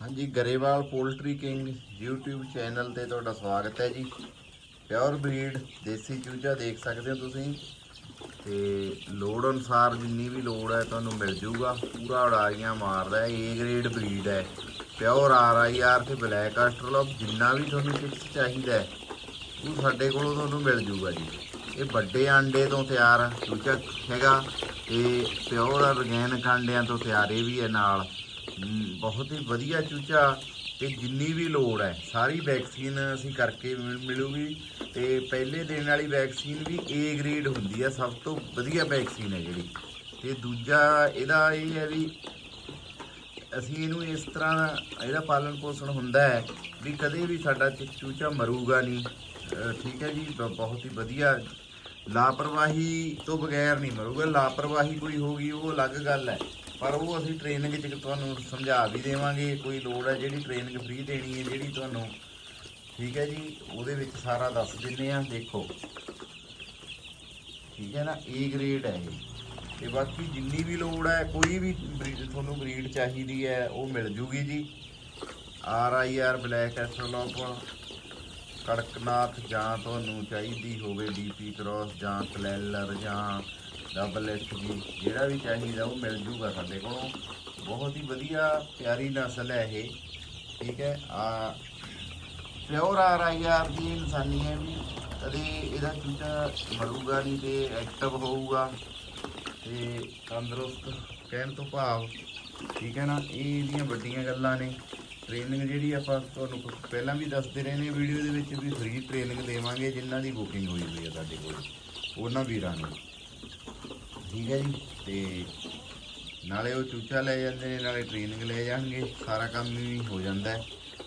ਹਾਂਜੀ, Grewal poultry king YouTube channel ਤੇ ਤੁਹਾਡਾ ਸਵਾਗਤ ਹੈ ਜੀ। ਪਿਓਰ ਬਰੀਡ ਦੇਸੀ ਚੂਜਾ ਦੇਖ ਸਕਦੇ ਹੋ ਤੁਸੀਂ। ਤੇ ਲੋੜ ਅਨੁਸਾਰ ਜਿੰਨੀ ਵੀ ਲੋੜ ਹੈ ਤੁਹਾਨੂੰ ਮਿਲ ਜੂਗਾ। ਪੂਰਾ ਉਡਾਰੀਆਂ ਮਾਰਦਾ ਹੈ A ਗ੍ਰੇਡ ਬਰੀਡ ਹੈ। ਪਿਓਰ ਆਰ ਆਈ ਆਰ ਤੇ ਬਲੈਕ ਆਸਟਰਲੋਪ ਜਿੰਨਾ ਵੀ ਤੁਹਾਨੂੰ ਚਿਕਸ ਚਾਹੀਦਾ ਹੈ, ਉਹ ਸਾਡੇ ਕੋਲੋਂ ਤੁਹਾਨੂੰ ਮਿਲ ਜੂਗਾ ਜੀ। ਇਹ ਵੱਡੇ ਆਂਡੇ ਤੋਂ ਤਿਆਰ ਚੂਚਾ ਹੈਗਾ। ਤੇ ਪਿਓਰ ਔਰਗੈਨਿਕ ਆਂਡਿਆਂ ਤੋਂ ਤਿਆਰ ਇਹ ਵੀ ਹੈ ਨਾਲ। ਬਹੁਤ ਹੀ ਵਧੀਆ ਚੂਚਾ ਤੇ ਜਿੰਨੀ ਵੀ ਲੋੜ ਹੈ, ਸਾਰੀ ਵੈਕਸੀਨ ਅਸੀਂ ਕਰਕੇ ਮਿਲ- ਮਿਲੂਗੀ ਤੇ ਪਹਿਲੇ ਦੇਣ ਵਾਲੀ ਵੈਕਸੀਨ ਵੀ A ਗ੍ਰੇਡ ਹੁੰਦੀ ਹੈ ਸਭ ਤੋਂ ਵਧੀਆ ਵੈਕਸੀਨ ਹੈ ਜਿਹੜੀ। ਤੇ ਦੂਜਾ ਇਹਦਾ ਇਹ ਹੈ ਵੀ ਅਸੀਂ ਇਹਨੂੰ ਇਸ ਤਰ੍ਹਾਂ ਇਹਦਾ ਪਾਲਣ ਪੋਸ਼ਣ ਹੁੰਦਾ ਹੈ ਵੀ ਕਦੇ ਵੀ ਸਾਡਾ ਚੂਚਾ ਮਰੂਗਾ ਨਹੀਂ। ਠੀਕ ਹੈ ਜੀ, ਬ- ਬਹੁਤ ਹੀ ਵਧੀਆ। ਲਾਪਰਵਾਹੀ ਤੋਂ ਬਗੈਰ ਨਹੀਂ ਮਰੂਗਾ, ਲਾਪਰਵਾਹੀ ਕੋਈ ਹੋਗੀ ਉਹ ਅਲੱਗ ਗੱਲ ਹੈ। ਪਰ ਉਹ ਅਸੀਂ ਟ੍ਰੇਨਿੰਗ ਚ ਤੁਹਾਨੂੰ ਸਮਝਾ ਵੀ ਦੇਵਾਂਗੇ, ਕੋਈ ਲੋੜ ਹੈ ਜਿਹੜੀ ਟ੍ਰੇਨਿੰਗ ਫ੍ਰੀ ਦੇਣੀ ਹੈ, ਜਿਹੜੀ ਤੁਹਾਨੂੰ ਠੀਕ ਹੈ ਜੀ, ਉਹਦੇ ਵਿੱਚ ਸਾਰਾ ਦੱਸ ਦਿੰਨੇ ਆ ਦੇਖੋ। ਠੀਕ ਹੈ ਨਾ, A ਗ੍ਰੇਡ ਹੈ ਇਹ। ਤੇ ਬਾਕੀ ਜਿੰਨੀ ਵੀ ਲੋੜ ਹੈ, ਕੋਈ ਵੀ ਬਰੀਡ ਤੁਹਾਨੂੰ ਬਰੀਡ ਚਾਹੀਦੀ ਹੈ, ਉਹ ਮਿਲ ਜੂਗੀ ਜੀ। R I R black Australorp Kadaknath ਜਾਂ ਤੁਹਾਨੂੰ ਚਾਹੀਦੀ ਹੋਵੇ ਡੀਪੀ ਕ੍ਰਾਸ ਜਾਂ ਕਲੈਲਰ ਜਾਂ ਡਬਲ ਐਸ ਜੀ ਜਿਹੜਾ ਵੀ ਚਾਹੀਦਾ ਉਹ ਮਿਲ ਜੂਗਾ ਸਾਡੇ ਕੋਲੋਂ। ਬਹੁਤ ਹੀ ਵਧੀਆ ਪਿਆਰੀ ਨਸਲ ਹੈ ਇਹ, ਠੀਕ ਹੈ? ਆ ਪਿਓਰ ਆਰ ਆਈ ਆਰ ਦੀ ਇਨਸਾਨੀ ਹੈ ਵੀ, ਕਦੇ ਇਹਦਾ ਚੂਚਾ ਮਰੂਗਾ ਨਹੀਂ ਤੇ ਐਕਟਿਵ ਹੋਊਗਾ ਤੇ ਤੰਦਰੁਸਤ ਕਹਿਣ ਤੋਂ ਭਾਵ, ਠੀਕ ਹੈ ਨਾ? ਇਹ ਇਹਦੀਆਂ ਵੱਡੀਆਂ ਗੱਲਾਂ ਨੇ। ਟ੍ਰੇਨਿੰਗ ਜਿਹੜੀ ਆਪਾਂ ਤੁਹਾਨੂੰ ਪਹਿਲਾਂ ਵੀ ਦੱਸਦੇ ਰਹੇ ਨੇ ਵੀਡੀਓ ਦੇ ਵਿੱਚ ਵੀ ਫ੍ਰੀ ਟ੍ਰੇਨਿੰਗ ਦੇਵਾਂਗੇ, ਜਿਨ੍ਹਾਂ ਦੀ ਬੁਕਿੰਗ ਹੋਈ ਹੋਈ ਹੈ ਸਾਡੇ ਕੋਲ, ਉਹਨਾਂ ਵੀਰਾਂ ਨੂੰ। ਠੀਕ ਹੈ ਜੀ, ਤੇ ਨਾਲੇ ਉਹ ਚੂਚਾ ਲੈ ਜਾਂਦੇ ਨੇ, ਨਾਲੇ ਟ੍ਰੇਨਿੰਗ ਲੈ ਜਾਣਗੇ, ਸਾਰਾ ਕੰਮ ਵੀ ਹੋ ਜਾਂਦਾ ਹੈ।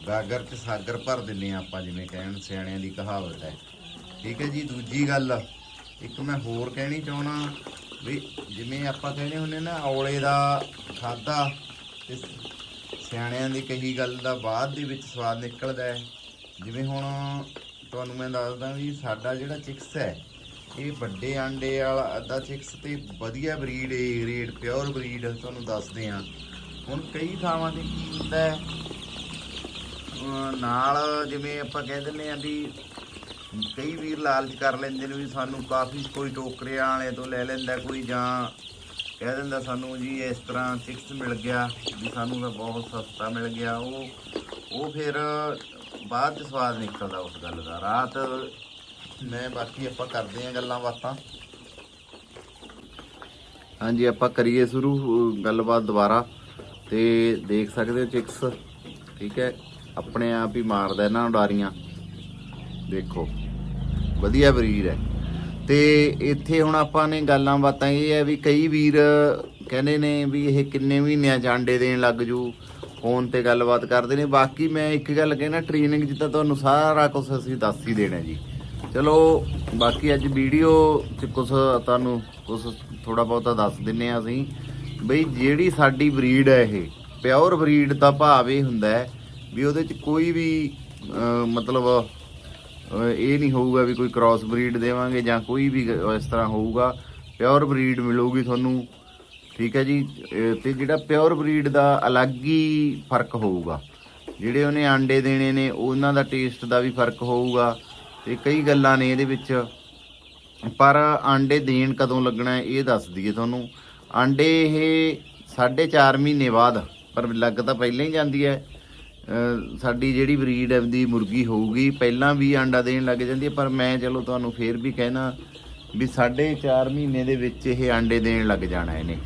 ਗਾਗਰ ਤੇ ਸਾਗਰ ਭਰ ਦਿੰਨੇ ਆ ਆਪਾਂ, ਜਿਵੇਂ ਕਹਿਣ ਸਿਆਣਿਆਂ ਦੀ ਕਹਾਵਤ ਹੈ। ਠੀਕ ਹੈ ਜੀ, ਦੂਜੀ ਗੱਲ, ਇੱਕ ਮੈਂ ਹੋਰ ਕਹਿਣੀ ਚਾਹਣਾ ਵੀ ਜਿਵੇਂ ਆਪਾਂ ਕਹਿੰਦੇ ਹੁੰਦੇ ਨਾ, ਔਲੇ ਦਾ ਖਾਦਾ ਤੇ ਸਿਆਣਿਆਂ ਦੀ ਕਹੀ ਗੱਲ ਦਾ ਬਾਅਦ ਦੇ ਵਿੱਚ ਸਵਾਦ ਨਿਕਲਦਾ ਹੈ। ਜਿਵੇਂ ਹੁਣ ਤੁਹਾਨੂੰ ਮੈਂ ਦੱਸਦਾ ਵੀ ਸਾਡਾ ਜਿਹੜਾ ਚਿਕਸ ਹੈ ਇਹ ਵੱਡੇ ਆਂਡੇ ਵਾਲਾ, ਅੱਧਾ ਚਿਕਸ ਤੇ ਵਧੀਆ breed A grade pure breed ਤੁਹਾਨੂੰ ਦੱਸਦੇ ਆ। ਹੁਣ ਕਈ ਥਾਵਾਂ ਤੇ ਕੀ ਹੁੰਦਾ ਨਾਲ ਜਿਵੇਂ ਆਪਾਂ ਕਹਿ ਦਿੰਦੇ ਆ ਵੀ ਕਈ ਵੀਰ ਲਾਲਚ ਕਰ ਲੈਂਦੇ ਨੇ ਵੀ ਸਾਨੂੰ ਕਾਫੀ ਕੋਈ ਟੋਕਰਿਆਂ ਵਾਲੇ ਤੋਂ ਲੈ ਲੈਂਦਾ ਕੋਈ ਜਾਂ ਕਹਿ ਦਿੰਦਾ ਸਾਨੂੰ ਜੀ ਇਸ ਤਰ੍ਹਾਂ ਚਿਕਸ ਮਿਲ ਗਿਆ, ਵੀ ਸਾਨੂੰ ਤਾਂ ਬਹੁਤ ਸਸਤਾ ਮਿਲ ਗਿਆ। ਉਹ ਉਹ ਫਿਰ ਬਾਅਦ ਚ ਸਵਾਦ ਨਿਕਲਦਾ ਉਸ ਗੱਲ ਦਾ। ਰਾਤ ਮੈਂ ਬਾਕੀ ਆਪਾਂ ਕਰਦੇ ਆਂ ਗੱਲਾਂ ਬਾਤਾਂ। ਹਾਂਜੀ, ਆਪਾਂ ਕਰੀਏ ਸ਼ੁਰੂ, ਗੱਲਬਾਤ ਦੁਬਾਰਾ। ਤੇ ਦੇਖ ਸਕਦੇ ਹੋ ਚਿਕਸ ਠੀਕ ਹੈ? ਆਪਣੇ ਆਪ ਹੀ ਮਾਰਦਾ ਇਹਨਾਂ ਨੂੰ ਉਡਾਰੀਆਂ। ਦੇਖੋ, ਵਧੀਆ ਬਰੀਡ ਹੈ। ਤੇ ਇੱਥੇ ਹੁਣ ਆਪਾਂ ਨੇ ਗੱਲਾਂ ਬਾਤਾਂ ਇਹ ਹੈ ਵੀ ਕਈ ਵੀਰ ਕਹਿੰਦੇ ਨੇ ਵੀ ਇਹ ਕਿੰਨੇ ਮਹੀਨਿਆਂ ਚ ਆਂਡੇ ਦੇਣ ਲੱਗ ਜੂ। ਫੋਨ ਤੇ ਗੱਲਬਾਤ ਕਰਦੇ ਨੇ। ਬਾਕੀ ਮੈਂ ਇੱਕ ਗੱਲ ਕਹਿਣਾ ਟ੍ਰੇਨਿੰਗ 'ਚ ਤਾਂ ਤੁਹਾਨੂੰ ਸਾਰਾ ਕੁਝ ਅਸੀਂ ਦੱਸ ਹੀ ਦੇਣਾ ਜੀ। ਚਲੋ, ਬਾਕੀ ਅੱਜ ਵੀਡੀਓ 'ਚ ਕੁਝ ਤੁਹਾਨੂੰ ਕੁਝ ਥੋੜਾ ਬਹੁਤਾ ਦੱਸ ਦਿੰਨੇ ਆ ਅਸੀਂ ਬਈ ਜਿਹੜੀ ਸਾਡੀ ਬਰੀਡ ਹੈ ਇਹ, ਪਿਓਰ ਬਰੀਡ ਦਾ ਭਾਵ ਇਹ ਹੁੰਦਾ ਹੈ ਵੀ ਉਹਦੇ 'ਚ ਕੋਈ ਵੀ ਮਤਲਬ ਇਹ ਨਹੀਂ ਹੋਊਗਾ ਵੀ ਕੋਈ ਕ੍ਰਾਸ ਬਰੀਡ ਦੇਵਾਂਗੇ ਜਾਂ ਕੋਈ ਵੀ ਇਸ ਤਰ੍ਹਾਂ ਹੋਊਗਾ, ਪਿਓਰ ਬਰੀਡ ਮਿਲੂਗੀ ਤੁਹਾਨੂੰ, ਠੀਕ ਹੈ ਜੀ? ਅਹ, ਤੇ ਜਿਹੜਾ ਪਿਓਰ ਬਰੀਡ ਦਾ ਅਲੱਗ ਹੀ ਫ਼ਰਕ ਹੋਊਗਾ, ਜਿਹੜੇ ਉਹਨੇ ਆਂਡੇ ਦੇਣੇ ਨੇ, ਉਹਨਾਂ ਦਾ ਟੇਸਟ ਦਾ ਵੀ ਫ਼ਰਕ ਹੋਊਗਾ ਤੇ ਕਈ ਗੱਲਾਂ ਨੇ ਇਹਦੇ ਵਿੱਚ। ਪਰ ਆਂਡੇ ਦੇਣ ਕਦੋਂ ਲੱਗਣਾ ਇਹ ਦੱਸ ਦਈਏ ਤੁਹਾਨੂੰ। ਆਂਡੇ ਇਹ 4.5 ਮਹੀਨੇ ਬਾਅਦ, ਪਰ ਲੱਗ ਤਾਂ ਪਹਿਲਾਂ ਹੀ ਜਾਂਦੀ ਹੈ। ਸਾਡੀ ਜਿਹੜੀ ਬਰੀਡ ਦੀ ਮੁਰਗੀ ਹੋਊਗੀ, ਪਹਿਲਾਂ ਵੀ ਆਂਡਾ ਦੇਣ ਲੱਗ ਜਾਂਦੀ ਹੈ, ਪਰ ਮੈਂ ਚਲੋ ਤੁਹਾਨੂੰ ਫੇਰ ਵੀ ਕਹਿਣਾ ਵੀ 4.5 ਮਹੀਨੇ ਦੇ ਵਿੱਚ ਇਹ ਆਂਡੇ ਦੇਣ ਲੱਗ ਜਾਣਾ ਇਹਨੇ।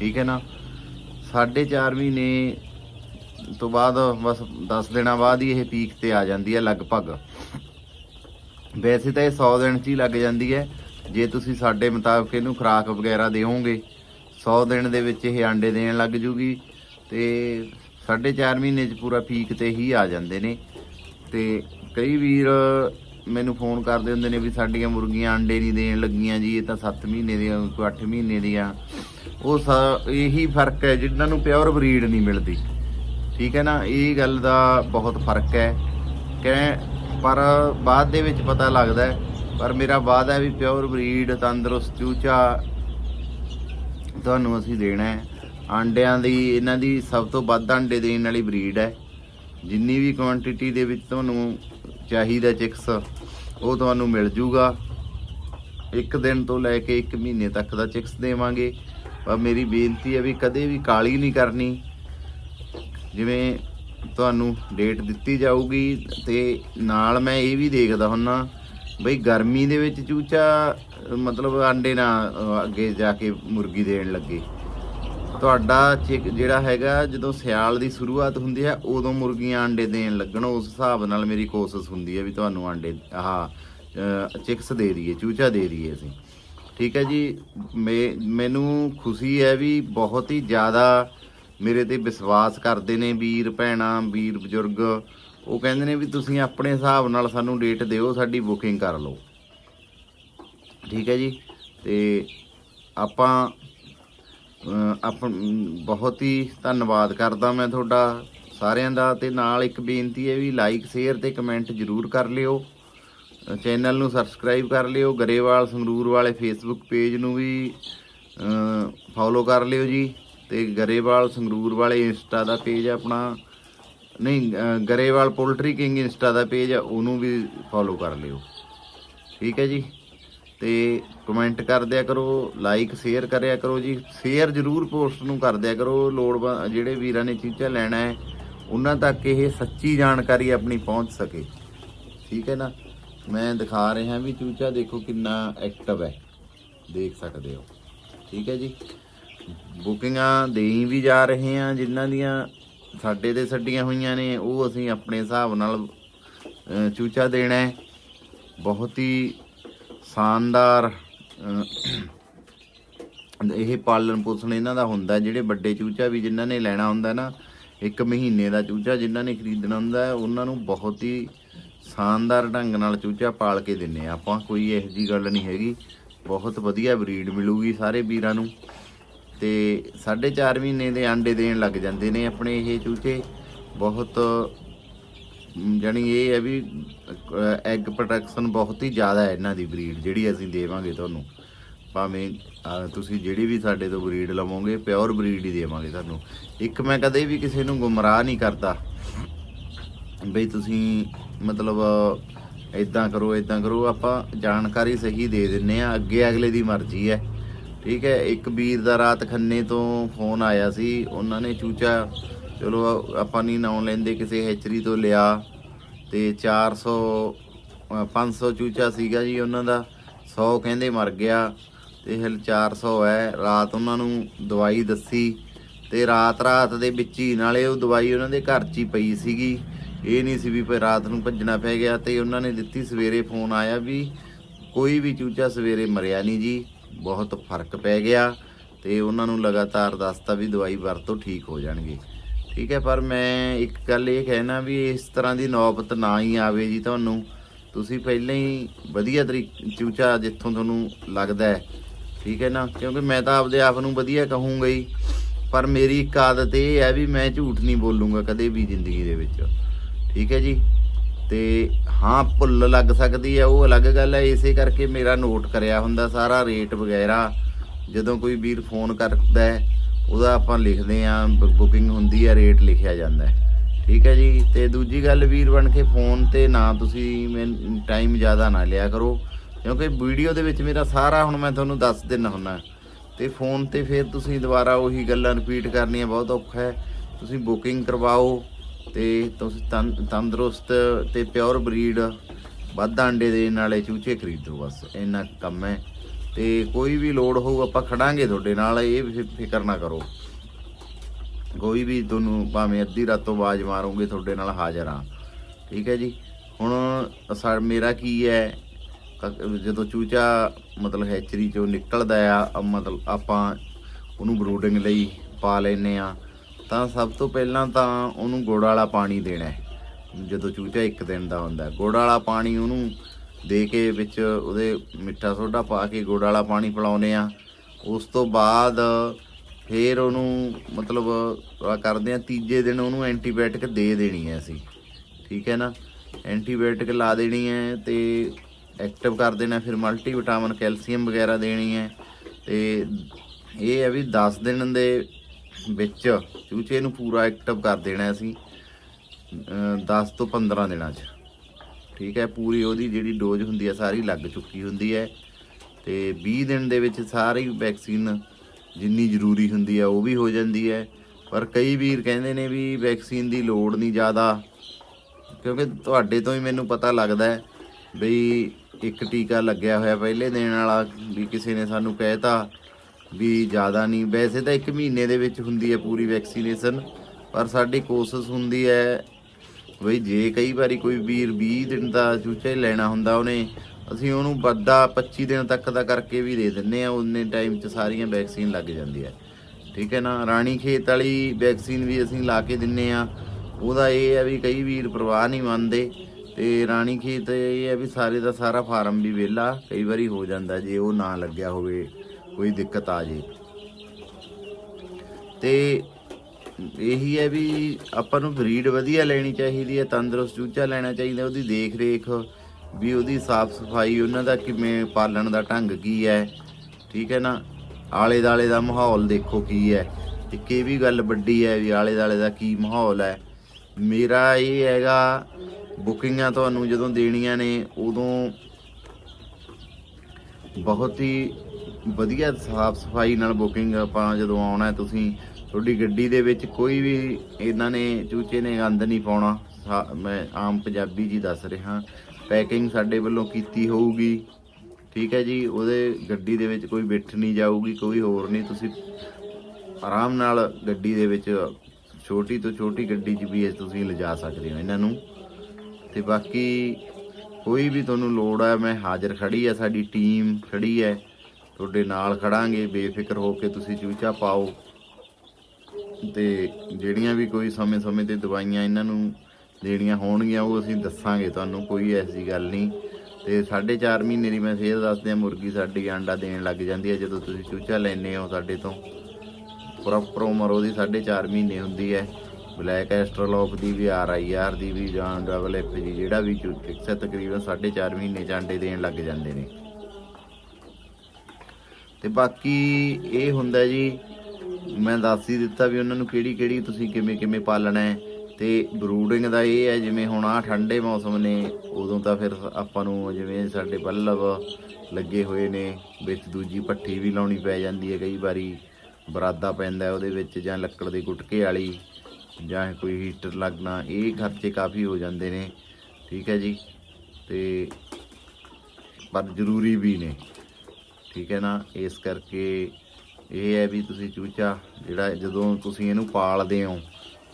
ਠੀਕ ਹੈ ਨਾ? 4.5 ਮਹੀਨੇ ਤੋਂ ਬਾਅਦ, ਬਸ 10 ਦਿਨਾਂ ਬਾਅਦ ਹੀ ਇਹ ਪੀਕ ਤੇ ਆ ਜਾਂਦੀ ਹੈ, ਲਗਭਗ। ਵੈਸੇ ਤਾਂ ਇਹ 100 ਦਿਨ ਚ ਹੀ ਲੱਗ ਜਾਂਦੀ ਹੈ। ਜੇ ਤੁਸੀਂ ਸਾਡੇ ਮੁਤਾਬਕ ਇਹਨੂੰ ਖੁਰਾਕ ਵਗੈਰਾ ਦਿਓਗੇ 100 ਦਿਨ ਦੇ ਵਿੱਚ ਇਹ ਆਂਡੇ ਦੇਣ ਲੱਗ ਜੂਗੀ ਤੇ 4.5 ਮਹੀਨੇ ਚ ਪੂਰਾ ਪੀਕ ਤੇ ਹੀ ਆ ਜਾਂਦੇ ਨੇ। ਤੇ ਕਈ ਵੀਰ ਮੈਨੂੰ ਫੋਨ ਕਰਦੇ ਹੁੰਦੇ ਨੇ ਵੀ ਸਾਡੀਆਂ ਮੁਰਗੀਆਂ ਆਂਡੇ ਨਹੀਂ ਦੇਣ ਲੱਗੀਆਂ ਜੀ, ਇਹ ਤਾਂ 7 ਮਹੀਨੇ ਦੀਆਂ, ਕੋਈ 8 ਮਹੀਨੇ ਦੀਆਂ। ਉਹ ਸ- ਇਹੀ ਫ਼ਰਕ ਹੈ ਜਿਨ੍ਹਾਂ ਨੂੰ ਪਿਓਰ ਬਰੀਡ ਨਹੀਂ ਮਿਲਦੀ। ਠੀਕ ਹੈ ਨਾ? ਇਹ ਗੱਲ ਦਾ ਬਹੁਤ ਫ਼ਰਕ ਹੈ। ਕਿ ਪਰ ਬਾਅਦ ਦੇ ਵਿੱਚ ਪਤਾ ਲੱਗਦਾ ਹੈ, ਪਰ ਮੇਰਾ ਵਾਅਦਾ ਹੈ ਵੀ ਪਿਓਰ ਬਰੀਡ ਤੰਦਰੁਸਤ, ਚੂਚਾ ਤੁਹਾਨੂੰ ਅਸੀਂ ਦੇਣਾ ਹੈ। ਆਂਡਿਆਂ ਦੀ, ਇਹਨਾਂ ਦੀ ਸਭ ਤੋਂ ਵੱਧ ਆਂਡੇ ਦੇਣ ਵਾਲੀ ਬਰੀਡ ਹੈ। ਜਿੰਨੀ ਵੀ ਕੁਆਂਟੀਟੀ ਦੇ ਵਿੱਚ ਤੁਹਾਨੂੰ ਚਾਹੀਦਾ ਚਿਕਸ ਉਹ ਤੁਹਾਨੂੰ ਮਿਲ ਜੂਗਾ। ਇੱਕ ਦਿਨ ਤੋਂ ਲੈ ਕੇ ਇੱਕ ਮਹੀਨੇ ਤੱਕ ਦਾ ਚਿਕਸ ਦੇਵਾਂਗੇ। ਪਰ ਮੇਰੀ ਬੇਨਤੀ ਹੈ ਵੀ ਕਦੇ ਵੀ ਕਾਲੀ ਨਹੀਂ ਕਰਨੀ। ਜਿਵੇਂ ਤੁਹਾਨੂੰ ਡੇਟ ਦਿੱਤੀ ਜਾਊਗੀ ਤੇ ਨਾਲ ਮੈਂ ਇਹ ਵੀ ਦੇਖਦਾ ਹੁੰਨਾ ਬਈ ਗਰਮੀ ਦੇ ਵਿੱਚ ਚੂਚਾ ਮਤਲਬ ਆਂਡੇ ਨਾ ਅੱਗੇ ਜਾ ਕੇ ਮੁਰਗੀ ਦੇਣ ਲੱਗੇ। ਤੁਹਾਡਾ ਚਿਕ, ਜਿਹੜਾ ਹੈਗਾ, ਜਦੋਂ ਸਿਆਲ ਦੀ ਸ਼ੁਰੂਆਤ ਹੁੰਦੀ ਹੈ, ਉਦੋਂ ਮੁਰਗੀਆਂ ਆਂਡੇ ਦੇਣ ਲੱਗਣ, ਉਸ ਹਿਸਾਬ ਨਾਲ ਮੇਰੀ ਕੋਸ਼ਿਸ਼ ਹੁੰਦੀ ਹੈ ਵੀ ਤੁਹਾਨੂੰ ਆਂਡੇ, ਆਹ ਚਿਕਸ ਦੇ ਦਈਏ, ਚੂਚਾ ਦੇ ਦਈਏ ਅਸੀਂ। ਠੀਕ ਹੈ ਜੀ, ਮੇ- ਮੈਨੂੰ ਖੁਸ਼ੀ ਹੈ ਵੀ ਬਹੁਤ ਹੀ ਜ਼ਿਆਦਾ ਮੇਰੇ ਤੇ ਵਿਸ਼ਵਾਸ ਕਰਦੇ ਨੇ ਵੀਰ ਭੈਣਾਂ, ਵੀਰ ਬਜ਼ੁਰਗ। ਉਹ ਕਹਿੰਦੇ ਨੇ ਵੀ ਤੁਸੀਂ ਆਪਣੇ ਹਿਸਾਬ ਨਾਲ ਸਾਨੂੰ ਡੇਟ ਦਿਓ, ਸਾਡੀ ਬੁਕਿੰਗ ਕਰ ਲਓ। ਠੀਕ ਹੈ ਜੀ? ਤੇ ਆਪਾਂ, ਅਹ ਬਹੁਤ ਹੀ ਧੰਨਵਾਦ ਕਰਦਾ ਮੈਂ ਤੁਹਾਡਾ ਸਾਰਿਆਂ ਦਾ ਤੇ ਨਾਲ ਇੱਕ ਬੇਨਤੀ ਹੈ ਵੀ ਲਾਈਕ ਸ਼ੇਅਰ ਤੇ ਕਮੈਂਟ ਜ਼ਰੂਰ ਕਰ ਲਿਓ। ਚੈਨਲ ਨੂੰ ਸਬਸਕ੍ਰਾਈਬ ਕਰ ਲਿਓ, ਗਰੇਵਾਲ ਸੰਗਰੂਰ ਵਾਲੇ ਫੇਸਬੁੱਕ ਪੇਜ ਨੂੰ ਵੀ ਫੋਲੋ ਕਰ ਲਿਓ ਜੀ। ਤੇ ਗਰੇਵਾਲ ਸੰਗਰੂਰ ਵਾਲੇ ਇੰਸਟਾ ਦਾ ਪੇਜ ਆਪਣਾ। ਨਹੀਂ ਗਰੇਵਾਲ ਪੋਲਟਰੀ ਕਿੰਗ ਇੰਸਟਾ ਦਾ ਪੇਜ ਆ, ਉਹਨੂੰ ਵੀ ਫੋਲੋ ਕਰ ਲਿਓ। ਠੀਕ ਹੈ ਜੀ? ਤੇ ਕਮੈਂਟ ਕਰ ਦਿਆ ਕਰੋ, ਲਾਈਕ, ਸ਼ੇਅਰ ਕਰਿਆ ਕਰੋ ਜੀ। ਸ਼ੇਅਰ ਜ਼ਰੂਰ ਪੋਸਟ ਨੂੰ ਕਰ ਦਿਆ ਕਰੋ ਲੋੜ ਜਿਹੜੇ ਵੀਰਾਂ ਨੇ ਚੀਜ਼ਾਂ ਲੈਣਾ ਹੈ, ਉਹਨਾਂ ਤੱਕ ਇਹ ਸੱਚੀ ਜਾਣਕਾਰੀ ਆਪਣੀ ਪਹੁੰਚ ਸਕੇ। ਠੀਕ ਹੈ ਨਾ? ਮੈਂ ਦਿਖਾ ਰਿਹਾ ਵੀ ਚੂਚਾ ਦੇਖੋ ਕਿੰਨਾ ਐਕਟਿਵ ਹੈ। ਦੇਖ ਸਕਦੇ ਹੋ। ਠੀਕ ਹੈ ਜੀ? ਬੁਕਿੰਗਾਂ ਦੇਈ ਵੀ ਜਾ ਰਹੇ ਆ ਜਿਨ੍ਹਾਂ ਦੀਆਂ ਸਾਡੇ ਤੇ ਛੱਡੀਆਂ ਹੋਈਆਂ ਨੇ, ਉਹ ਅਸੀਂ ਆਪਣੇ ਹਿਸਾਬ ਨਾਲ ਚੂਚਾ ਦੇਣਾ ਹੈ। ਬਹੁਤ ਹੀ ਸ਼ਾਨਦਾਰ ਇਹ ਪਾਲਣ ਪੋਸ਼ਣ ਇਹਨਾਂ ਦਾ ਹੁੰਦਾ ਜਿਹੜੇ ਵੱਡੇ ਚੂਚਾ ਵੀ ਜਿਨ੍ਹਾਂ ਨੇ ਲੈਣਾ ਹੁੰਦਾ ਨਾ, ਇੱਕ ਮਹੀਨੇ ਦਾ ਚੂਚਾ ਜਿਨ੍ਹਾਂ ਨੇ ਖਰੀਦਣਾ ਹੁੰਦਾ ਉਹਨਾਂ ਨੂੰ ਬਹੁਤ ਹੀ ਸ਼ਾਨਦਾਰ ਢੰਗ ਨਾਲ ਚੂਚਾ ਪਾਲ ਕੇ ਦਿੰਨੇ ਆ ਆਪਾਂ। ਕੋਈ ਇਹੋ ਜੀ ਗੱਲ ਨਹੀਂ ਹੈਗੀ। ਬਹੁਤ ਵਧੀਆ ਬਰੀਡ ਮਿਲੂਗੀ ਸਾਰੇ ਵੀਰਾਂ ਨੂੰ। ਤੇ 4.5 ਮਹੀਨੇ ਦੇ ਆਂਡੇ ਦੇਣ ਲੱਗ ਜਾਂਦੇ ਨੇ ਆਪਣੇ ਇਹ ਚੂਚੇ। ਬਹੁਤ ਮ, ਜਾਣੀ ਇਹ ਹੈ ਵੀ ਐਗ ਪ੍ਰੋਡਕਸ਼ਨ ਬਹੁਤ ਹੀ ਜ਼ਿਆਦਾ ਹੈ ਇਹਨਾਂ ਦੀ ਬਰੀਡ ਜਿਹੜੀ ਅਸੀਂ ਦੇਵਾਂਗੇ ਤੁਹਾਨੂੰ। ਭਾਵੇਂ ਤੁਸੀਂ ਜਿਹੜੀ ਵੀ ਸਾਡੇ ਤੋਂ ਬਰੀਡ ਲਵੋਗੇ ਪਿਓਰ ਬਰੀਡ ਹੀ ਦੇਵਾਂਗੇ ਤੁਹਾਨੂੰ। ਇੱਕ ਮੈਂ ਕਦੇ ਵੀ ਕਿਸੇ ਨੂੰ ਗੁੰਮਰਾਹ ਨਹੀਂ ਕਰਦਾ ਬਈ ਤੁਸੀਂ ਮਤਲਬ ਇਦਾਂ ਕਰੋ ਇਦਾਂ ਕਰੋ ਆਪਾਂ ਜਾਣਕਾਰੀ ਸਹੀ ਦੇ ਦਿੰਨੇ ਆ ਅੱਗੇ ਅਗਲੇ ਦੀ ਮਰਜ਼ੀ ਹੈ। ਠੀਕ ਹੈ ਇੱਕ ਵੀਰ ਦਾ ਰਾਤ ਖੰਨੇ ਤੋਂ ਫੋਨ ਆਇਆ ਸੀ ਉਹਨਾਂ ਨੇ ਚੂਚਾ ਚਲੋ ਆਪਾਂ ਨਹੀਂ ਨਾਮ ਲੈਂਦੇ ਕਿਸੇ ਹੈਚਰੀ ਤੋਂ ਲਿਆ ਤੇ 400 ਅ, 500 ਚੂਚਾ ਸੀਗਾ ਜੀ ਉਹਨਾਂ ਦਾ 100 ਕਹਿੰਦੇ ਮਰ ਗਿਆ ਤੇ ਹਲ 400 ਹੈ ਰਾਤ ਉਹਨਾਂ ਨੂੰ ਦਵਾਈ ਦੱਸੀ ਤੇ ਰਾਤ ਰਾਤ ਦੇ ਵਿੱਚ ਹੀ ਨਾਲੇ ਉਹ ਦਵਾਈ ਉਹਨਾਂ ਦੇ ਘਰ 'ਚ ਹੀ ਪਈ ਸੀਗੀ ਇਹ ਨਹੀਂ ਸੀ ਵੀ ਫਿਰ ਰਾਤ ਨੂੰ ਭੱਜਣਾ ਪੈ ਗਿਆ ਤੇ ਉਹਨਾਂ ਨੇ ਦਿੱਤੀ ਸਵੇਰੇ ਫੋਨ ਆਇਆ ਵੀ ਕੋਈ ਵੀ ਚੂਚਾ ਸਵੇਰੇ ਮਰਿਆ ਨਹੀਂ ਜੀ। ਬਹੁਤ ਫ਼ਰਕ ਪੈ ਗਿਆ ਤੇ ਉਹਨਾਂ ਨੂੰ ਲਗਾਤਾਰ ਦੱਸਤਾ ਵੀ ਦਵਾਈ ਵਰਤੋ ਠੀਕ ਹੋ ਜਾਣਗੇ। ਠੀਕ ਹੈ, ਪਰ ਮੈਂ ਇੱਕ ਗੱਲ ਇਹ ਕਹਿਣਾ ਵੀ ਇਸ ਤਰ੍ਹਾਂ ਦੀ ਨੌਬਤ ਨਾ ਹੀ ਆਵੇ ਜੀ ਤੁਹਾਨੂੰ। ਤੁਸੀਂ ਪਹਿਲਾਂ ਹੀ ਵਧੀਆ ਤਰੀਕੇ ਚੂਚਾ ਜਿੱਥੋਂ ਤੁਹਾਨੂੰ ਲੱਗਦਾ ਹੈ। ਠੀਕ ਹੈ ਨਾ? ਕਿਉਂਕਿ ਮੈਂ ਤਾਂ ਆਪਦੇ ਆਪ ਨੂੰ ਵਧੀਆ ਕਹੂੰਗਾ ਹੀ। ਪਰ ਮੇਰੀ ਇੱਕ ਆਦਤ ਇਹ ਹੈ ਵੀ ਮੈਂ ਝੂਠ ਨਹੀਂ ਬੋਲੂੰਗਾ ਕਦੇ ਵੀ ਜ਼ਿੰਦਗੀ ਦੇ ਵਿੱਚ। ਠੀਕ ਹੈ ਜੀ? ਤੇ ਹਾਂ, ਭੁੱਲ ਲੱਗ ਸਕਦੀ ਹੈ। ਉਹ ਅਲੱਗ ਗੱਲ ਹੈ। ਇਸੇ ਕਰਕੇ ਮੇਰਾ ਨੋਟ ਕਰਿਆ ਹੁੰਦਾ ਸਾਰਾ ਰੇਟ ਵਗੈਰਾ। ਜਦੋਂ ਕੋਈ ਵੀਰ ਫੋਨ ਕਰਦਾ ਹੈ, ਉਹਦਾ ਆਪਾਂ ਲਿਖਦੇ ਆਂ ਬੁਕਿੰਗ ਹੁੰਦੀ ਹੈ, ਰੇਟ ਲਿਖਿਆ ਜਾਂਦਾ ਹੈ। ਠੀਕ ਹੈ ਜੀ। ਤੇ ਦੂਜੀ ਗੱਲ, ਵੀਰ ਬਣ ਕੇ ਫੋਨ ਤੇ ਨਾ ਤੁਸੀਂ ਟਾਈਮ ਜ਼ਿਆਦਾ ਨਾ ਲਿਆ ਕਰੋ। ਕਿਉਂਕਿ ਵੀਡੀਓ ਦੇ ਵਿੱਚ ਮੇਰਾ ਸਾਰਾ ਹੁਣ ਮੈਂ ਤੁਹਾਨੂੰ ਦੱਸ ਦਿੰਨਾ ਹੁੰਨਾ ਤੇ ਫੋਨ ਤੇ ਫਿਰ ਤੁਸੀਂ ਦੁਬਾਰਾ ਉਹੀ ਗੱਲਾਂ ਰਿਪੀਟ ਕਰਨੀਆਂ ਬਹੁਤ ਔਖਾ ਹੈ। ਤੁਸੀਂ ਬੁਕਿੰਗ ਕਰਵਾਓ। ਤੇ ਤੁਸੀਂ ਤੰ- ਤੰਦਰੁਸਤ ਤੇ ਪਿਓਰ ਬਰੀਡ ਵੱਧ ਆਂਡੇ ਦੇਣ ਵਾਲੇ ਚੂਚੇ ਖਰੀਦੋ ਬਸ, ਇੰਨਾ ਕੰਮ ਹੈ। ਤੇ ਕੋਈ ਵੀ ਲੋੜ ਹੋਊ ਆਪਾਂ ਖੜਾਂਗੇ ਤੁਹਾਡੇ ਨਾਲ, ਇਹ ਫਿ- ਫਿਕਰ ਨਾ ਕਰੋ। ਕੋਈ ਵੀ ਤੁਹਾਨੂੰ ਭਾਵੇਂ ਅੱਧੀ ਰਾਤੋਂ ਆਵਾਜ਼ ਮਾਰੂਗੇ, ਤੁਹਾਡੇ ਨਾਲ ਹਾਜ਼ਰ ਹਾਂ। ਠੀਕ ਹੈ ਜੀ? ਹੁਣ ਸਾ ਮੇਰਾ ਕੀ ਹੈ? ਜਦੋਂ ਚੂਚਾ ਮਤਲਬ ਹੈਚਰੀ ਚੋਂ ਨਿਕਲਦਾ ਆ ਮਤਲਬ ਆਪਾਂ ਉਹਨੂੰ ਬਰੂਡਿੰਗ ਲਈ ਪਾ ਲੈਨੇ ਆ ਤਾਂ ਸਭ ਤੋਂ ਪਹਿਲਾਂ ਤਾਂ ਉਹਨੂੰ ਗੁੜ ਵਾਲਾ ਪਾਣੀ ਦੇਣਾ ਹੈ। ਜਦੋਂ ਚੂਚਾ ਇੱਕ ਦਿਨ ਦਾ ਹੁੰਦਾ ਗੁੜ ਵਾਲਾ ਪਾਣੀ ਉਹਨੂੰ ਦੇ ਕੇ ਵਿੱਚ ਉਹਦੇ ਮਿੱਠਾ ਸੋਡਾ ਪਾ ਕੇ ਗੁੜ ਵਾਲਾ ਪਾਣੀ ਪਿਲਾਉਨੇ ਆ ਉਸ ਤੋਂ ਬਾਅਦ ਫੇਰ ਉਹਨੂੰ ਮਤਲਬ ਕਰਦੇ ਆ ਤੀਜੇ ਦਿਨ ਉਹਨੂੰ ਐਂਟੀਬਾਇਓਟਿਕ ਦੇ ਦੇਣੀ ਹੈ ਅਸੀਂ। ਠੀਕ ਹੈ ਨਾ? ਐਂਟੀਬਾਇਓਟਿਕ ਲਾ ਦੇਣੀ ਹੈ ਤੇ ਐਕਟਿਵ ਕਰ ਦੇਣਾ, ਫਿਰ ਮਲਟੀ ਵਿਟਾਮਿਨ ਕੈਲਸ਼ੀਅਮ ਵਗੈਰਾ ਦੇਣੀ ਹੈ। ਤੇ ਇਹ ਹੈ ਵੀ 10 ਦਿਨ ਦੇ ਵਿੱਚ ਚੂਚੇ ਨੂੰ ਪੂਰਾ ਐਕਟਿਵ ਕਰ ਦੇਣਾ ਅਸੀਂ, ਅਹ 10 ਤੋਂ 15 ਦਿਨਾਂ 'ਚ। ਠੀਕ ਹੈ, ਪੂਰੀ ਉਹਦੀ ਜਿਹੜੀ ਡੋਜ਼ ਹੁੰਦੀ ਹੈ ਸਾਰੀ ਲੱਗ ਚੁੱਕੀ ਹੁੰਦੀ ਹੈ ਤੇ 20 ਦਿਨ ਦੇ ਵਿੱਚ ਸਾਰੀ ਵੈਕਸੀਨ ਜਿੰਨੀ ਜ਼ਰੂਰੀ ਹੁੰਦੀ ਹੈ ਉਹ ਵੀ ਹੋ ਜਾਂਦੀ ਹੈ। ਪਰ ਕਈ ਵੀਰ ਕਹਿੰਦੇ ਨੇ ਵੀ ਵੈਕਸੀਨ ਦੀ ਲੋੜ ਨਹੀਂ ਜ਼ਿਆਦਾ, ਕਿਉਂਕਿ ਤੁਹਾਡੇ ਤੋਂ ਹੀ ਮੈਨੂੰ ਪਤਾ ਲੱਗਦਾ ਹੈ ਬਈ ਇੱਕ ਟੀਕਾ ਲੱਗਿਆ ਹੋਇਆ ਪਹਿਲੇ ਦੇਣ ਵਾਲਾ ਵੀ ਕਿਸੇ ਨੇ ਸਾਨੂੰ ਕਹਿਤਾ ਵੀ ਜ਼ਿਆਦਾ ਨਹੀਂ। ਵੈਸੇ ਤਾਂ 1 ਮਹੀਨੇ ਦੇ ਵਿੱਚ ਹੁੰਦੀ ਹੈ ਪੂਰੀ ਵੈਕਸੀਨੇਸ਼ਨ ਪਰ ਸਾਡੀ ਕੋਸ਼ਿਸ਼ ਹੁੰਦੀ ਹੈ ਬਈ ਜੇ ਕਈ ਵਾਰੀ ਕੋਈ ਵੀਰ 20 ਦਿਨ ਦਾ ਚੂਚਾ ਹੀ ਲੈਣਾ ਹੁੰਦਾ ਉਹਨੇ, ਅਸੀਂ ਉਹਨੂੰ ਵੱਡਾ 25 ਦਿਨ ਤੱਕ ਦਾ ਕਰਕੇ ਵੀ ਦੇ ਦਿੰਨੇ ਆ ਉਹਨੇ ਟਾਈਮ 'ਚ ਸਾਰੀਆਂ ਵੈਕਸੀਨ ਲੱਗ ਜਾਂਦੀ ਹੈ ਠੀਕ ਹੈ ਨਾ? ਰਾਣੀ ਖੇਤ ਵਾਲੀ ਵੈਕਸੀਨ ਵੀ ਅਸੀਂ ਲਾ ਕੇ ਦਿੰਨੇ ਆ ਉਹਦਾ ਇਹ ਹੈ ਵੀ ਕਈ ਵੀਰ ਪਰਵਾਹ ਨਹੀਂ ਮੰਨਦੇ ਤੇ ਰਾਣੀ ਖੇਤ ਇਹ ਹੈ ਵੀ ਸਾਰੇ ਦਾ ਸਾਰਾ ਫਾਰਮ ਵੀ ਵਿਹਲਾ, ਕਈ ਵਾਰੀ ਹੋ ਜਾਂਦਾ ਜੇ ਉਹ ਨਾ ਲੱਗਿਆ ਹੋਵੇ। ਕੋਈ ਦਿੱਕਤ ਆ ਜੇ। ਤੇ ਇਹੀ ਹੈ ਵੀ ਆਪਾਂ ਨੂੰ ਬਰੀਡ ਵਧੀਆ ਲੈਣੀ ਚਾਹੀਦੀ ਹੈ, ਤੰਦਰੁਸਤ ਚੂਚਾ ਲੈਣਾ ਚਾਹੀਦਾ, ਉਹਦੀ ਦੇਖ ਰੇਖ ਵੀ ਉਹਦੀ ਸਾਫ਼ ਸਫ਼ਾਈ, ਉਹਨਾਂ ਦਾ ਕਿਵੇਂ ਪਾਲਣ ਦਾ ਢੰਗ ਕੀ ਹੈ, ਠੀਕ ਹੈ ਨਾ? ਆਲੇ ਦਾਲੇ ਦਾ ਮਾਹੌਲ ਦੇਖੋ ਕੀ ਹੈ। ਇੱਕ ਇਹ ਵੀ ਗੱਲ ਵੱਡੀ ਹੈ ਵੀ ਆਲੇ ਦਾਲੇ ਦਾ ਕੀ ਮਾਹੌਲ ਹੈ। ਮੇਰਾ ਇਹ ਹੈਗਾ, ਬੁਕਿੰਗਾਂ ਤੁਹਾਨੂੰ ਜਦੋਂ ਦੇਣੀਆਂ ਨੇ, ਉਦੋਂ ਬਹੁਤ ਹੀ ਵਧੀਆ ਸਾਫ਼ ਸਫ਼ਾਈ ਨਾਲ ਬੁਕਿੰਗ ਆਪਾਂ ਜਦੋਂ ਆਉਣਾ ਤੁਸੀਂ ਤੁਹਾਡੀ ਗੱਡੀ ਦੇ ਵਿੱਚ ਕੋਈ ਵੀ ਇਹਨਾਂ ਨੇ ਚੂਚੇ ਨੇ ਗੰਦ ਨਹੀਂ ਪਾਉਣਾ। ਸਾ- ਮੈਂ ਆਮ ਪੰਜਾਬੀ ਜੀ ਦੱਸ ਰਿਹਾ ਪੈਕਿੰਗ ਸਾਡੇ ਵੱਲੋਂ ਕੀਤੀ ਹੋਊਗੀ। ਠੀਕ ਹੈ ਜੀ, ਉਹਦੇ ਗੱਡੀ ਦੇ ਵਿੱਚ ਕੋਈ ਬਿੱਠ ਨਹੀਂ ਜਾਊਗੀ, ਕੋਈ ਹੋਰ ਨਹੀਂ। ਤੁਸੀਂ ਆਰਾਮ ਨਾਲ ਗੱਡੀ ਦੇ ਵਿੱਚ ਛੋਟੀ ਤੋਂ ਛੋਟੀ ਗੱਡੀ 'ਚ ਵੀ ਤੁਸੀਂ ਲਿਜਾ ਸਕਦੇ ਹੋ ਇਹਨਾਂ ਨੂੰ। ਤੇ ਬਾਕੀ ਕੋਈ ਵੀ ਤੁਹਾਨੂੰ ਲੋੜ ਹੈ, ਮੈਂ ਹਾਜ਼ਰ ਖੜੀ ਹੈ, ਸਾਡੀ ਟੀਮ ਖੜੀ ਹੈ। ਤੁਹਾਡੇ ਨਾਲ ਖੜਾਂਗੇ, ਬੇਫਿਕਰ ਹੋ ਕੇ ਤੁਸੀਂ ਚੂਚਾ ਪਾਓ। ਤੇ ਜਿਹੜੀਆਂ ਵੀ ਕੋਈ ਸਮੇਂ-ਸਮੇਂ ਤੇ ਦਵਾਈਆਂ ਇਹਨਾਂ ਨੂੰ ਦੇਣੀਆਂ ਹੋਣਗੀਆਂ, ਉਹ ਅਸੀਂ ਦੱਸਾਂਗੇ ਤੁਹਾਨੂੰ, ਕੋਈ ਐਸੀ ਗੱਲ ਨਹੀਂ। ਤੇ 4.5 ਮਹੀਨੇ ਦੀ ਮੈਂ ਫੇਰ ਦੱਸਦੇ ਆ ਮੁਰਗੀ ਸਾਡੀ ਆਂਡਾ ਦੇਣ ਲੱਗ ਜਾਂਦੀ ਹੈ, ਜਦੋਂ ਤੁਸੀਂ ਚੂਚਾ ਲੈਨੇ ਹੋ ਸਾਡੇ ਤੋਂ। ਪ੍ਰੋਪਰ ਉਮਰ ਉਹਦੀ 4.5 ਮਹੀਨੇ ਹੁੰਦੀ ਹੈ। ਬਲੈਕ ਐਸਟਰਲੋਪ ਦੀ ਵੀ, ਆਰ ਆਈ ਆਰ ਦੀ ਵੀ, ਜਾਂ ਡਬਲ ਐਫ ਜੀ ਜਿਹੜਾ ਵੀ ਚੂਚਾ, ਤਕਰੀਬਨ 4.5 ਮਹੀਨੇ ਚ ਆਂਡੇ ਦੇਣ ਲੱਗ ਜਾਂਦੇ ਨੇ। ਤੇ ਬਾਕੀ ਇਹ ਹੁੰਦਾ ਜੀ, ਮੈਂ ਦੱਸ ਹੀ ਦਿੱਤਾ ਵੀ ਉਹਨਾਂ ਨੂੰ ਕਿਹੜੀ ਕਿਹੜੀ ਤੁਸੀਂ ਕਿਵੇਂ ਕਿਵੇਂ ਪਾਲਣਾ ਹੈ। ਤੇ ਬਰੂਡਿੰਗ ਦਾ ਇਹ ਹੈ, ਜਿਵੇਂ ਹੁਣ ਆ ਠੰਡੇ ਮੌਸਮ ਨੇ, ਉਦੋਂ ਤਾਂ ਫਿਰ ਆਪਾਂ ਨੂੰ ਜਿਵੇਂ ਸਾਡੇ ਪੱਲਵ ਲੱਗੇ ਹੋਏ ਨੇ, ਵਿੱਚ ਦੂਜੀ ਪੱਠੀ ਵੀ ਲਾਉਣੀ ਪੈ ਜਾਂਦੀ ਹੈ ਕਈ ਵਾਰੀ, ਬਰਾਦਾ ਪੈਂਦਾ ਉਹਦੇ ਵਿੱਚ ਜਾਂ ਲੱਕੜ ਦੇ ਗੁਟਕੇ ਵਾਲੀ, ਜਾਂ ਕੋਈ ਹੀਟਰ ਲੱਗਣਾ, ਇਹ ਖਰਚੇ ਕਾਫੀ ਹੋ ਜਾਂਦੇ ਨੇ, ਠੀਕ ਹੈ ਜੀ, ਤੇ ਪਰ ਜ਼ਰੂਰੀ ਵੀ ਨੇ। ਠੀਕ ਹੈ ਨਾ? ਇਸ ਕਰਕੇ ਇਹ ਹੈ ਵੀ ਤੁਸੀਂ ਚੂਚਾ, ਜਿਹੜਾ ਜਦੋਂ ਤੁਸੀਂ ਇਹਨੂੰ ਪਾਲਦੇ ਹੋ,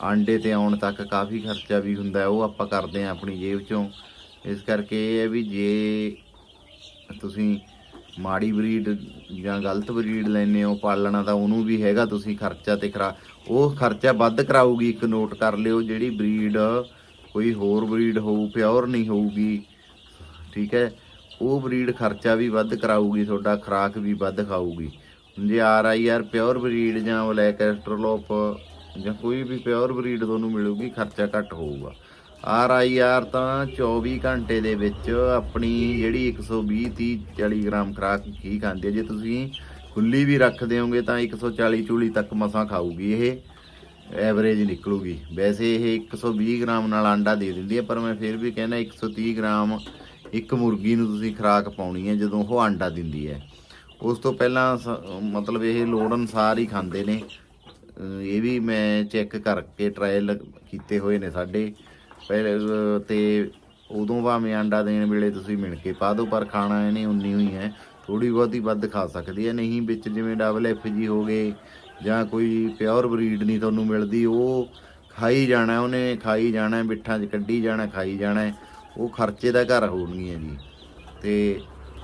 ਆਂਡੇ ਤੇ ਆਉਣ ਤੱਕ ਕਾਫੀ ਖਰਚਾ ਵੀ ਹੁੰਦਾ ਉਹ ਆਪਾਂ ਕਰਦੇ ਹਾਂ ਆਪਣੀ ਜੇਬ ਚੋਂ। ਇਸ ਕਰਕੇ ਇਹ ਹੈ ਵੀ ਜੇ ਤੁਸੀਂ ਮਾੜੀ ਬਰੀਡ ਜਾਂ ਗਲਤ ਬਰੀਡ ਲੈਨੇ ਹੋ, ਪਾਲਣਾ ਤਾਂ ਉਹਨੂੰ ਵੀ ਹੈਗਾ, ਤੁਸੀਂ ਖਰਚਾ ਤੇ ਕਰਾ ਉਹ ਖਰਚਾ ਵੱਧ ਕਰਾਊਗੀ, ਇੱਕ ਨੋਟ ਕਰ ਲਿਓ, ਜਿਹੜੀ ਬਰੀਡ ਕੋਈ ਹੋਰ ਬਰੀਡ ਹੋਊ, ਪਿਓਰ ਨਹੀਂ ਹੋਊਗੀ, ਠੀਕ ਹੈ? ਉਹ ਬਰੀਡ ਖਰਚਾ ਵੀ ਵੱਧ ਕਰਾਊਗੀ, ਤੁਹਾਡਾ ਖਰਾਕ ਵੀ ਵੱਧ ਖਾਊਗੀ। ਹੁਣ ਜੇ R I R pure breed ਜਾਂ ਬਲੈਕ ਐਸਟਰਲੋਪ ਜਾਂ ਕੋਈ ਵੀ ਪਿਓਰ ਬਰੀਡ ਤੁਹਾਨੂੰ ਮਿਲੂਗੀ, ਖਰਚਾ ਘੱਟ ਹੋਊਗਾ। ਆਰ ਆਈ ਆਰ ਤਾਂ 24 ਘੰਟੇ ਦੇ ਵਿੱਚ ਆਪਣੀ ਜਿਹੜੀ 120 30 40 ਗ੍ਰਾਮ ਖਰਾਕ ਕੀ ਖਾਂਦੀ ਹੈ। ਜੇ ਤੁਸੀਂ ਖੁੱਲੀ ਵੀ ਰੱਖਦੇ ਹੋਗੇ ਤਾਂ 140 ਚੂਲੀ ਤੱਕ ਮਸਾਂ ਖਾਊਗੀ, ਇਹ ਐਵਰੇਜ ਨਿਕਲੂਗੀ। ਵੈਸੇ ਇਹ 120 ਗ੍ਰਾਮ ਨਾਲ ਆਂਡਾ ਦੇ ਦਿੰਦੀ ਹੈ, ਪਰ ਮੈਂ ਫਿਰ ਵੀ ਕਹਿੰਦਾ 130 ਗ੍ਰਾਮ ਇੱਕ ਮੁਰਗੀ ਨੂੰ ਤੁਸੀਂ ਖੁਰਾਕ ਪਾਉਣੀ ਹੈ ਜਦੋਂ ਉਹ ਆਂਡਾ ਦਿੰਦੀ ਹੈ। ਉਸ ਤੋਂ ਪਹਿਲਾਂ ਸ- ਮਤਲਬ ਇਹ ਲੋੜ ਅਨੁਸਾਰ ਹੀ ਖਾਂਦੇ ਨੇ। ਇਹ ਵੀ ਮੈਂ ਚੈੱਕ ਕਰਕੇ ਟ੍ਰਾਇਲ ਕੀਤੇ ਹੋਏ ਨੇ ਸਾਡੇ। ਪਹਿਲੇ, ਅਹ ਤੇ ਉਦੋਂ ਭਾਵੇਂ ਆਂਡਾ ਦੇਣ ਵੇਲੇ ਤੁਸੀਂ ਮਿਣ ਕੇ ਪਾ ਦਿਓ, ਪਰ ਖਾਣਾ ਇਹਨੇ ਉਨੀ ਹੋਈ ਹੈ। ਥੋੜੀ ਬਹੁਤੀ ਵੱਧ ਖਾ ਸਕਦੀ ਹੈ। ਨਹੀਂ ਵਿੱਚ ਜਿਵੇਂ ਡਬਲ ਐਫ ਜੀ ਹੋ ਗਏ ਜਾਂ ਕੋਈ ਪਿਓਰ ਬਰੀਡ ਨਹੀਂ ਤੁਹਾਨੂੰ ਮਿਲਦੀ, ਉਹ ਖਾਈ ਜਾਣਾ, ਉਹਨੇ ਖਾਈ ਜਾਣਾ ਬਿੱਠਾਂ 'ਚ ਕੱਢੀ ਜਾਣਾ, ਖਾਈ ਜਾਣਾ। ਉਹ ਖਰਚੇ ਦਾ ਘਰ ਹੋਣਗੀਆਂ ਜੀ। ਤੇ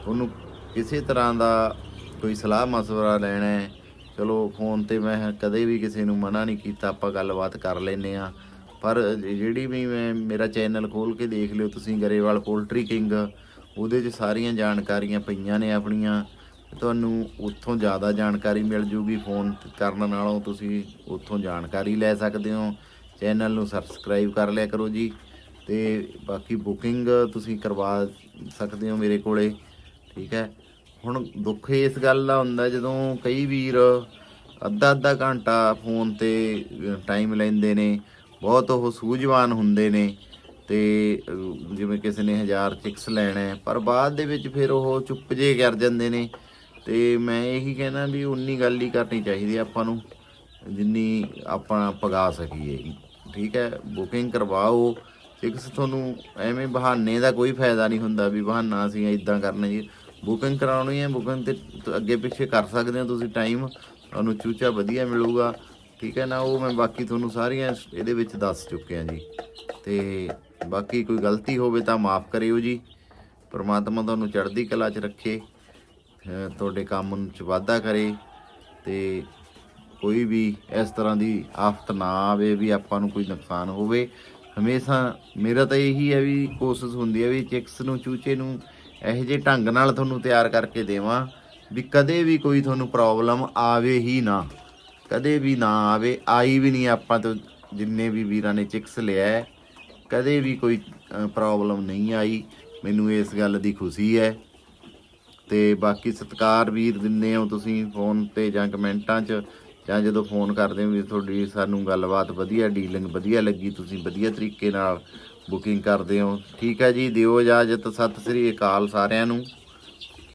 ਉਹਨੂੰ ਕਿਸੇ ਤਰ੍ਹਾਂ ਦਾ ਕੋਈ ਸਲਾਹ ਮਸ਼ਵਰਾ ਲੈਣਾ ਹੈ। ਚਲੋ, ਫੋਨ ਤੇ ਮੈਂ ਕਦੇ ਵੀ ਕਿਸੇ ਨੂੰ ਮਨਾ ਨਹੀਂ ਕੀਤਾ, ਆਪਾਂ ਗੱਲਬਾਤ ਕਰ ਲੈਨੇ ਆ ਪਰ ਜਿਹੜੀ ਵੀ ਮੈਂ, ਮੇਰਾ ਚੈਨਲ ਖੋਲ ਕੇ ਦੇਖ ਲਿਓ ਤੁਸੀਂ, ਗਰੇਵਾਲ ਪੋਲਟਰੀ ਕਿੰਗ, ਉਹਦੇ 'ਚ ਸਾਰੀਆਂ ਜਾਣਕਾਰੀਆਂ ਪਈਆਂ ਨੇ ਆਪਣੀਆਂ। ਤੁਹਾਨੂੰ ਉੱਥੋਂ ਜ਼ਿਆਦਾ ਜਾਣਕਾਰੀ ਮਿਲ ਜੂਗੀ, ਫੋਨ ਕਰਨ ਨਾਲੋਂ ਤੁਸੀਂ ਉੱਥੋਂ ਜਾਣਕਾਰੀ ਲੈ ਸਕਦੇ ਹੋ। ਚੈਨਲ ਨੂੰ ਸਬਸਕ੍ਰਾਈਬ ਕਰ ਲਿਆ ਕਰੋ ਜੀ। ਤੇ ਬਾਕੀ ਬੁਕਿੰਗ ਤੁਸੀਂ ਕਰਵਾ ਸਕਦੇ ਹੋ ਮੇਰੇ ਕੋਲੇ, ਠੀਕ ਹੈ। ਹੁਣ ਦੁੱਖ ਇਸ ਗੱਲ ਦਾ ਹੁੰਦਾ ਜਦੋਂ ਕਈ ਵੀਰ ਅੱਧਾ ਅੱਧਾ ਘੰਟਾ ਫੋਨ ਤੇ ਟਾਈਮ ਲੈਂਦੇ ਨੇ, ਬਹੁਤ ਉਹ ਸੂਝਵਾਨ ਹੁੰਦੇ ਨੇ ਤੇ ਜਿਵੇਂ ਕਿਸੇ ਨੇ 1000 ਚਿਕਸ ਲੈਣਾ ਪਰ ਬਾਅਦ ਦੇ ਵਿੱਚ ਫਿਰ ਉਹ ਚੁੱਪ ਜੇ ਕਰ ਜਾਂਦੇ ਨੇ। ਤੇ ਮੈਂ ਇਹੀ ਕਹਿਣਾ ਵੀ ਉਨੀ ਗੱਲ ਹੀ ਕਰਨੀ ਚਾਹੀਦੀ ਆਪਾਂ ਨੂੰ, ਜਿੰਨੀ ਆਪਾਂ ਪਗਾ ਸਕੀਏ। ਠੀਕ ਹੈ, ਬੁਕਿੰਗ ਕਰਵਾਓ ਇੱਕ ਤੁਹਾਨੂੰ ਐਵੇਂ ਬਹਾਨੇ ਦਾ ਕੋਈ ਫਾਇਦਾ ਨਹੀਂ ਹੁੰਦਾ ਵੀ ਬਹਾਨਾ ਅਸੀਂ ਇਦਾਂ ਕਰਨਾ ਜੀ। ਬੁਕਿੰਗ ਕਰਾਉਣੀ ਹੈ ਬੁਕਿੰਗ ਤੇ ਅੱਗੇ ਪਿੱਛੇ ਕਰ ਸਕਦੇ ਹੋ ਤੁਸੀਂ ਟਾਈਮ ਤੁਹਾਨੂੰ ਚੂਚਾ ਵਧੀਆ ਮਿਲੂਗਾ। ਠੀਕ ਹੈ ਨਾ, ਉਹ ਮੈਂ ਬਾਕੀ ਤੁਹਾਨੂੰ ਸਾਰੀਆਂ ਇਹਦੇ ਵਿੱਚ ਦੱਸ ਚੁੱਕਿਆ ਜੀ। ਤੇ ਬਾਕੀ ਕੋਈ ਗਲਤੀ ਹੋਵੇ ਤਾਂ ਮਾਫ ਕਰਿਓ ਜੀ। ਪਰਮਾਤਮਾ ਤੁਹਾਨੂੰ ਚੜ੍ਹਦੀ ਕਲਾ 'ਚ ਰੱਖੇ ਤੁਹਾਡੇ ਕੰਮ ਨੂੰ ਚ ਵਾਧਾ ਕਰੇ ਤੇ ਕੋਈ ਵੀ ਇਸ ਤਰ੍ਹਾਂ ਦੀ ਆਫਤ ਨਾ ਆਵੇ ਵੀ ਆਪਾਂ ਨੂੰ ਕੋਈ ਨੁਕਸਾਨ ਹੋਵੇ। ਹਮੇਸ਼ਾ ਮੇਰਾ ਤਾਂ ਇਹੀ ਹੈ ਵੀ ਕੋਸ਼ਿਸ਼ ਹੁੰਦੀ ਹੈ ਵੀ ਚਿਕਸ ਨੂੰ, ਚੂਚੇ ਨੂੰ ਇਹੋ ਜਿਹੇ ਢੰਗ ਨਾਲ ਤੁਹਾਨੂੰ ਤਿਆਰ ਕਰਕੇ ਦੇਵਾਂ ਵੀ ਕਦੇ ਵੀ ਕੋਈ ਤੁਹਾਨੂੰ ਪ੍ਰੋਬਲਮ ਆਵੇ ਹੀ ਨਾ। ਕਦੇ ਵੀ ਨਾ ਆਵੇ, ਆਈ ਵੀ ਨਹੀਂ ਆਪਾਂ ਤੋਂ ਜਿੰਨੇ ਵੀ ਵੀਰਾਂ ਨੇ ਚਿਕਸ ਲਿਆ ਕਦੇ ਵੀ ਕੋਈ ਪ੍ਰੋਬਲਮ ਨਹੀਂ ਆਈ। ਮੈਨੂੰ ਇਸ ਗੱਲ ਦੀ ਖੁਸ਼ੀ ਹੈ। ਤੇ ਬਾਕੀ ਸਤਿਕਾਰ ਵੀਰ ਦਿੰਦੇ ਹੋ ਤੁਸੀਂ ਫੋਨ ਤੇ ਜਾਂ ਕਮੈਂਟਾਂ 'ਚ ਜਾਂ ਜਦੋਂ ਫੋਨ ਕਰਦੇ ਹੋ ਵੀ ਤੁਹਾਡੀ ਸਾਨੂੰ ਗੱਲਬਾਤ ਵਧੀਆ, ਡੀਲਿੰਗ ਵਧੀਆ ਲੱਗੀ, ਤੁਸੀਂ ਵਧੀਆ ਤਰੀਕੇ ਨਾਲ ਬੁਕਿੰਗ ਕਰਦੇ ਹੋ। ਠੀਕ ਹੈ ਜੀ, ਦਿਓ ਇਜਾਜ਼ਤ, ਸਤਿ ਸ੍ਰੀ ਅਕਾਲ ਸਾਰਿਆਂ ਨੂੰ।